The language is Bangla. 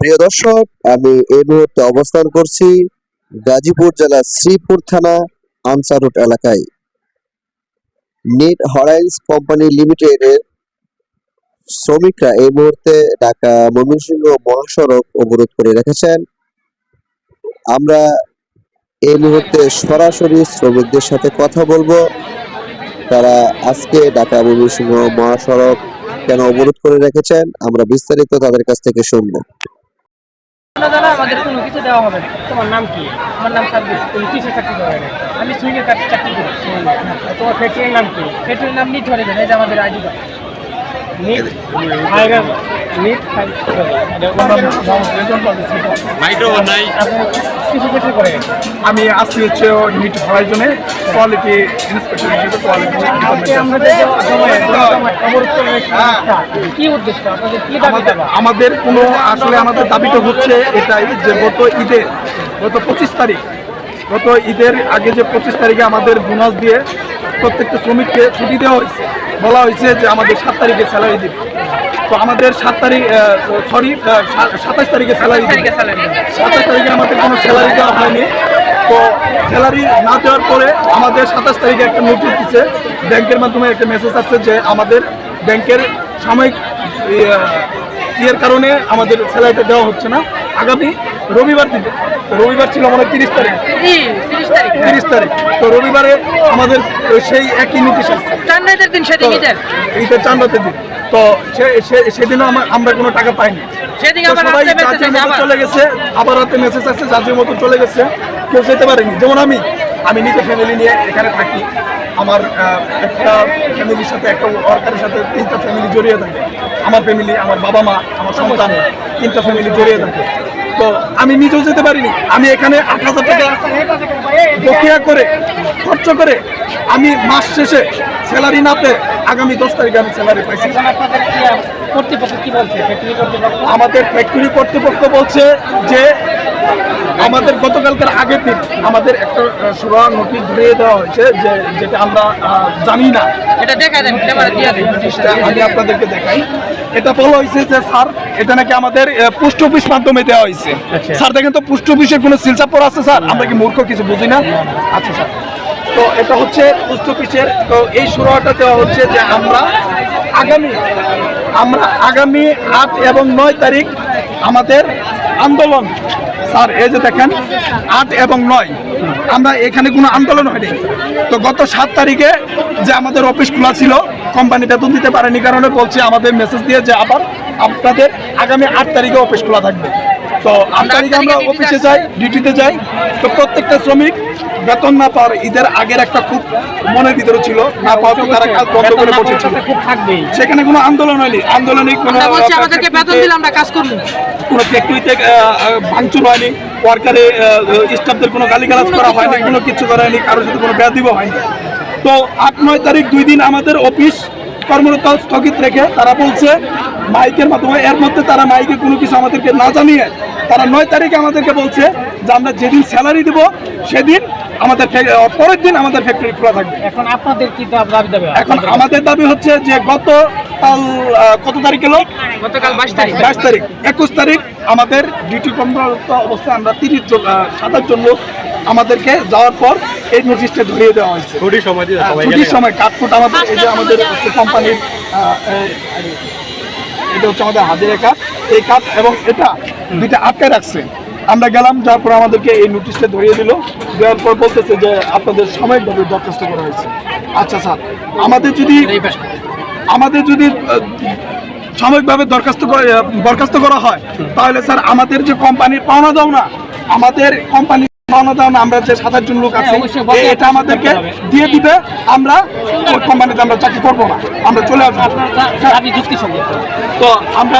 প্রিয় দর্শক, আমি এই মুহূর্তে অবস্থান করছি গাজীপুর জেলার শ্রীপুর থানা আনসার রোড এলাকায়। নেট হরাইন্স কোম্পানি লিমিটেড এর শ্রমিকরা এই মুহূর্তে ঢাকা ময়মনসিংহ মহাসড়ক অবরোধ করে রেখেছেন। আমরা এই মুহূর্তে সরাসরি শ্রমিকদের সাথে কথা বলব। তারা আজকে ঢাকা ময়মনসিংহ মহাসড়ক কেন অবরোধ করে রেখেছেন, আমরা বিস্তারিত তাদের কাছ থেকে শুনব। না দাদা আমাদের কোনো কিছু দেওয়া হবে না। তোমার নাম কি? আমার নাম সাব্বির? আমি সুইংয়ের কাছে চাকরি করি। তোমার ফ্যাক্টরির নাম কি? ফ্যাক্টরির নাম নিট ধরে এই যে আমাদের আইডি আমি আসছি হচ্ছে নিট কোয়ালিটি ইন্সপেক্টর হিসেবে কোয়ালিটি আজকে আমরা যে সময় অবরোধ করে রেখেছি, কি উদ্দেশ্য? আপনাদের কি দাবি আমাদের দাবা আমাদের কোনো আসলে আমাদের দাবিটা হচ্ছে এটাই যে গত ঈদের গত পঁচিশ তারিখ। গত ঈদের আগে যে পঁচিশ তারিখে আমাদের বোনাস দিয়ে প্রত্যেকটা শ্রমিককে ছুটি দেওয়া হয়েছে। বলা হয়েছে যে আমাদের সাত তারিখে স্যালারি দিবে। তো আমাদের সাত তারিখ সরি সাতাশ তারিখে স্যালারি দিবে। সাতাশ তারিখে আমাদের কোনো স্যালারি দেওয়া হয়নি। তো স্যালারি না দেওয়ার পরে আমাদের সাতাশ তারিখে একটা নোটিশ দিচ্ছে ব্যাংকের মাধ্যমে একটা মেসেজ আসছে যে আমাদের ব্যাংকের সাময়িক ইয়ে, ইয়ের কারণে আমাদের স্যালারিটা দেওয়া হচ্ছে না। আগামী রবিবার দিন। রবিবার ছিল আমাদের তিরিশ তারিখ। তিরিশ তারিখ। তিরিশ তারিখ। তো রবিবারে আমাদের সেই একই আসছে চার দিন সেদিন ঈদের। এইটা চান্দাতে দিন। তো সেদিনও আমা- আমরা কোনো টাকা পাইনি। সবাই মতো চলে গেছে আবার রাতে মেসেজ আসছে যার মতো চলে গেছে কেউ যেতে পারেনি। যেমন আমি আমি নিজে ফ্যামিলি নিয়ে এখানে থাকি। আমার একটা ফ্যামিলির সাথে একটা ওয়ার্কারের সাথে তিনটা ফ্যামিলি জড়িয়ে থাকে। আমার ফ্যামিলি আমার বাবা মা আমার সন্তান তিনটা ফ্যামিলি জড়িয়ে থাকে। তো আমি নিজেও যেতে পারিনি। আমি এখানে আট হাজার টাকা বকেয়া করে খরচ করে আমি মাস শেষে স্যালারি না পেয়ে আগামী দশ তারিখে আমি স্যালারি পাইছি। আমাদের ফ্যাক্টরি কর্তৃপক্ষ বলছে যে আমাদের গতকালকার আগের দিন আমাদের একটা সুরা নোটিশ ধরিয়ে দেওয়া হয়েছে যে যেটা আমরা জানি না। এটা দেখা দেন দিয়ে আমি আপনাদেরকে দেখাই। এটা বলা হয়েছে যে স্যার এটা নাকি আমাদের পোস্ট অফিস মাধ্যমে দেওয়া হয়েছে। স্যার দেখেন তো পোস্ট অফিসের কোনো সিলচাপড় আছে স্যার? আমরা কি মূর্খ কিছু বুঝি না? আচ্ছা স্যার। তো এটা হচ্ছে পোস্ট অফিসের তো এই সুরাটা দেওয়া হচ্ছে যে আমরা আগামী আমরা আগামী আট এবং নয় তারিখ আমাদের আন্দোলন স্যার, এই যে দেখেন, আট এবং নয়, আমরা এখানে কোনো আন্দোলন হয়নি। তো গত সাত তারিখে যে আমাদের অফিস খোলা ছিল কোম্পানি বেতন দিতে পারেনি কারণে বলছে, আমাদের মেসেজ দিয়ে যে আবার আপনাদের আগামী আট তারিখে অফিস খোলা থাকবে। তো আট তারিখে আমরা অফিসে যাই ডিউটিতে যাই। তো প্রত্যেকটা শ্রমিক বেতন না পাওয়ার ঈদের আগের একটা খুব মনের ভিতরে ছিল। না পাওয়াতে তারা কাজ বন্ধ করে বসেছিল। সেখানে কোনো আন্দোলন হয়নি। আন্দোলনে কোনো আমাদেরকে বেতন দিলে আমরা কাজ করব। কোনো ফ্যাক্টরিতে ভাঙচুর হয়নি। ওয়ার্কারে স্টাফদের কোনো গালিগালাজ করা হয়নি কোনো কিছু করা হয়নি কারোর সাথে কোনো ব্যাধিব হয়নি। তো আট নয় তারিখ দুই দিন আমাদের অফিস কর্মরত স্থগিত রেখে তারা বলছে মাইকের মাধ্যমে এর মধ্যে তারা মাইকে কোনো কিছু আমাদেরকে না জানিয়ে তারা নয় তারিখে আমাদেরকে বলছে যে আমরা যেদিন স্যালারি দেব সেদিন আমাদের পরের দিন আমাদের ফ্যাক্টরি খোলা থাকবে। এখন আপনাদের কি দাবি দাবি এখন আমাদের দাবি হচ্ছে যে গত কাল কত তারিখ এলো গতকাল বাইশ তারিখ। বাইশ তারিখ। একুশ তারিখ আমাদের ডিউটি কর্মরত অবস্থায় আমরা তিরিশ জন সাতাশ জন লোক আমাদেরকে যাওয়ার পর এই নোটিশটা ধরিয়ে দেওয়া হয়েছে। ছুটির সময় সবাই ছুটির সময় কাঠফুট আমাদের এই যে আমাদের কোম্পানির এটা হচ্ছে আমাদের হাজিরা কাঠ। এই কাঠ এবং এটা দুইটা আটকায় রাখছে। আমরা গেলাম যার পর আমাদেরকে এই নোটিশটা ধরিয়ে দিল। দেওয়ার পর বলতেছে যে আপনাদের সাময়িকভাবে দরখাস্ত করা হয়েছে। আচ্ছা স্যার আমাদের যদি আমাদের যদি সাময়িকভাবে দরখাস্ত বরখাস্ত করা হয় তাহলে স্যার আমাদের যে কোম্পানির পাওনা দাও না। আমাদের কোম্পানি পাওনা দাও না। আমরা যে সাত আটজন লোক আছে হ্যাঁ, এটা আমাদেরকে দিয়ে দিবে। আমরা ওই কোম্পানিতে আমরা চাকরি করব না। আমরা চলে আসব। তো আমরা